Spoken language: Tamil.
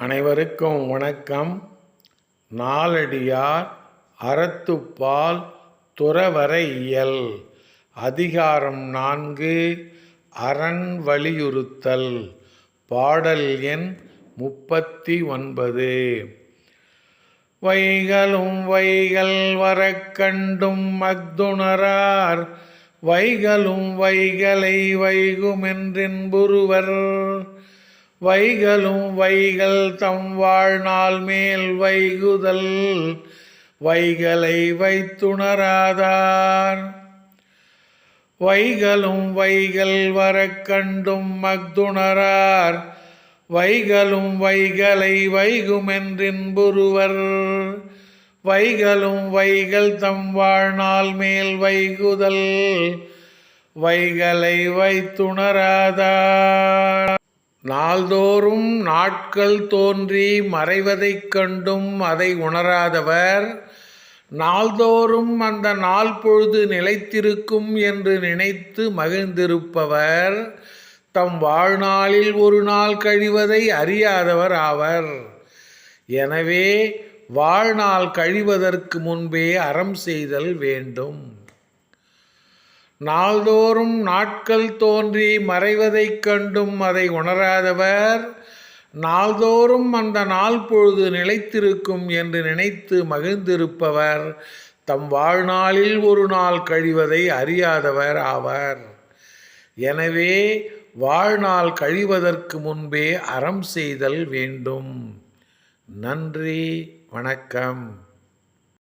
அனைவருக்கும் வணக்கம். நாலடியார் அறத்துப்பால் துறவர இயல் அதிகாரம் நான்கு அரண் வலியுறுத்தல். பாடல் எண் முப்பத்தி ஒன்பது வைகளும் வைகள் வரக்கண்டும் கண்டும் வைகளும் வைகளை வைகுமென்றென்புருவர் வைகளும் வைகள் தம் வாழ்நாள் மேல் வைகுதல் வைகளை வைத்துணராதார். வைகளும் வைகள் வர கண்டும் மக்துணரார் வைகளும் வைகளை வைகுமென்றின்புருவர் வைகளும் வைகள் தம் வாழ்நாள் மேல் வைகுதல் வைகளை வைத்துணராதார். நாள்தோறும் நாட்கள் தோன்றி மறைவதைக் கண்டும் அதை உணராதவர். நாள்தோறும் அந்த நாள் பொழுது நிலைத்திருக்கும் என்று நினைத்து மகிழ்ந்திருப்பவர். தம் வாழ்நாளில் ஒரு நாள் கழிவதை அறியாதவர் ஆவர். எனவே வாழ்நாள் கழிவதற்கு முன்பே அறம் செய்தல் வேண்டும். நாள்தோறும் நாட்கள் தோன்றி மறைவதைக் கண்டும் அதை உணராதவர். நாள்தோறும் அந்த நாள் பொழுது நிலைத்திருக்கும் என்று நினைத்து மகிழ்ந்திருப்பவர். தம் வாழ்நாளில் ஒரு நாள் கழிவதை அறியாதவர் ஆவர். எனவே வாழ்நாள் கழிவதற்கு முன்பே அறம் செய்தல் வேண்டும். நன்றி வணக்கம்.